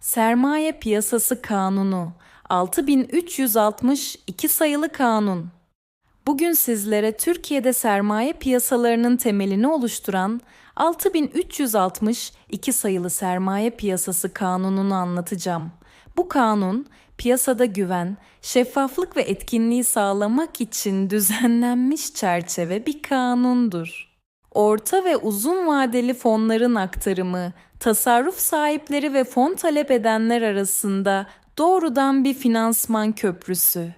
Sermaye Piyasası Kanunu 6362 sayılı kanun. Bugün sizlere Türkiye'de sermaye piyasalarının temelini oluşturan 6362 sayılı Sermaye Piyasası Kanununu anlatacağım. Bu kanun piyasada güven, şeffaflık ve etkinliği sağlamak için düzenlenmiş çerçeve bir kanundur. Orta ve uzun vadeli fonların aktarımı, tasarruf sahipleri ve fon talep edenler arasında doğrudan bir finansman köprüsü.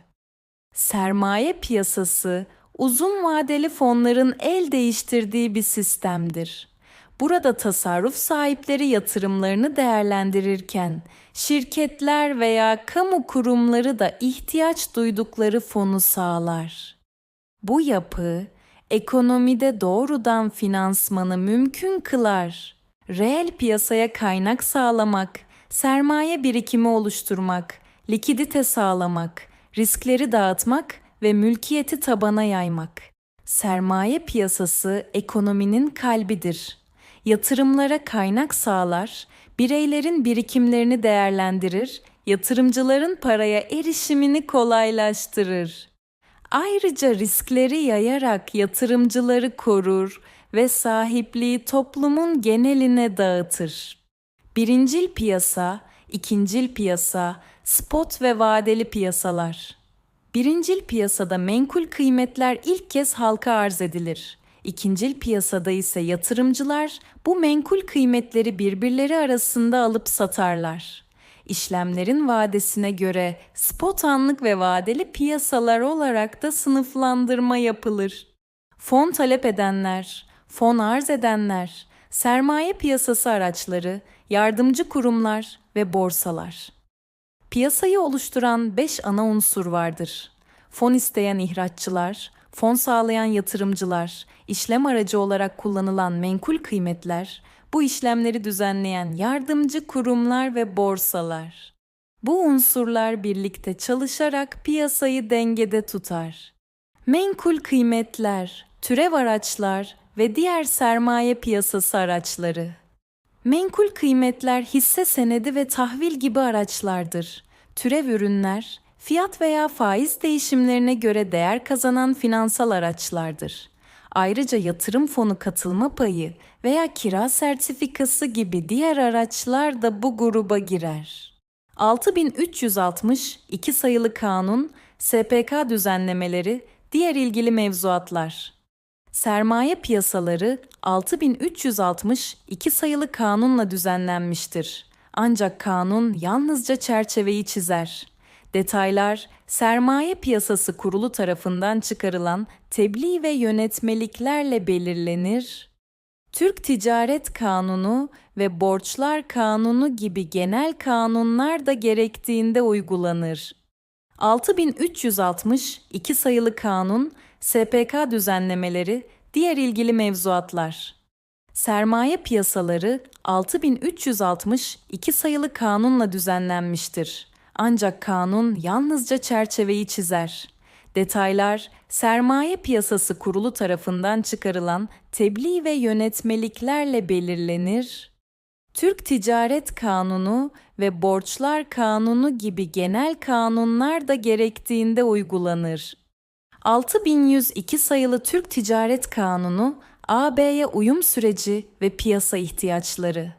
Sermaye piyasası uzun vadeli fonların el değiştirdiği bir sistemdir. Burada tasarruf sahipleri yatırımlarını değerlendirirken şirketler veya kamu kurumları da ihtiyaç duydukları fonu sağlar. Bu yapı ekonomide doğrudan finansmanı mümkün kılar. Reel piyasaya kaynak sağlamak, sermaye birikimi oluşturmak, likidite sağlamak, riskleri dağıtmak ve mülkiyeti tabana yaymak. Sermaye piyasası ekonominin kalbidir. Yatırımlara kaynak sağlar, bireylerin birikimlerini değerlendirir, yatırımcıların paraya erişimini kolaylaştırır. Ayrıca riskleri yayarak yatırımcıları korur ve sahipliği toplumun geneline dağıtır. Birincil piyasa, ikincil piyasa, spot ve vadeli piyasalar. Birincil piyasada menkul kıymetler ilk kez halka arz edilir. İkincil piyasada ise yatırımcılar bu menkul kıymetleri birbirleri arasında alıp satarlar. İşlemlerin vadesine göre spot anlık ve vadeli piyasalar olarak da sınıflandırma yapılır. Fon talep edenler, fon arz edenler, sermaye piyasası araçları, yardımcı kurumlar ve borsalar. Piyasayı oluşturan 5 ana unsur vardır. Fon isteyen ihraççılar, fon sağlayan yatırımcılar, işlem aracı olarak kullanılan menkul kıymetler, bu işlemleri düzenleyen yardımcı kurumlar ve borsalar. Bu unsurlar birlikte çalışarak piyasayı dengede tutar. Menkul kıymetler, türev araçlar ve diğer sermaye piyasası araçları. Menkul kıymetler hisse senedi ve tahvil gibi araçlardır. Türev ürünler, fiyat veya faiz değişimlerine göre değer kazanan finansal araçlardır. Ayrıca yatırım fonu katılma payı veya kira sertifikası gibi diğer araçlar da bu gruba girer. 6362 sayılı kanun, SPK düzenlemeleri, diğer ilgili mevzuatlar. Sermaye piyasaları 6362 sayılı kanunla düzenlenmiştir. Ancak kanun yalnızca çerçeveyi çizer. Detaylar Sermaye Piyasası Kurulu tarafından çıkarılan tebliğ ve yönetmeliklerle belirlenir. Türk Ticaret Kanunu ve Borçlar Kanunu gibi genel kanunlar da gerektiğinde uygulanır. 6362 sayılı kanun, SPK düzenlemeleri, diğer ilgili mevzuatlar. Sermaye piyasaları 6362 sayılı kanunla düzenlenmiştir. Ancak kanun yalnızca çerçeveyi çizer. Detaylar Sermaye Piyasası Kurulu tarafından çıkarılan tebliğ ve yönetmeliklerle belirlenir. Türk Ticaret Kanunu ve Borçlar Kanunu gibi genel kanunlar da gerektiğinde uygulanır. 6102 sayılı Türk Ticaret Kanunu, AB'ye uyum süreci ve piyasa ihtiyaçları.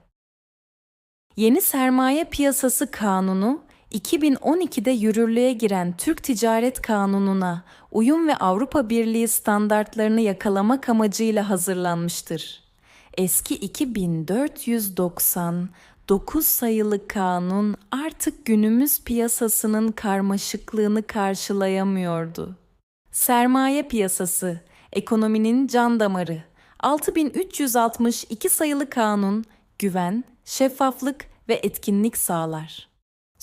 Yeni Sermaye Piyasası Kanunu, 2012'de yürürlüğe giren Türk Ticaret Kanunu'na uyum ve Avrupa Birliği standartlarını yakalamak amacıyla hazırlanmıştır. Eski 2499 sayılı kanun artık günümüz piyasasının karmaşıklığını karşılayamıyordu. Sermaye piyasası, ekonominin can damarı. 6362 sayılı kanun güven, şeffaflık ve etkinlik sağlar.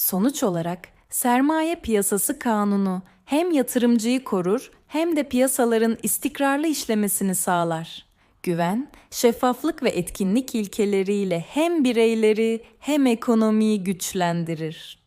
Sonuç olarak sermaye piyasası kanunu hem yatırımcıyı korur hem de piyasaların istikrarlı işlemesini sağlar. Güven, şeffaflık ve etkinlik ilkeleriyle hem bireyleri hem ekonomiyi güçlendirir.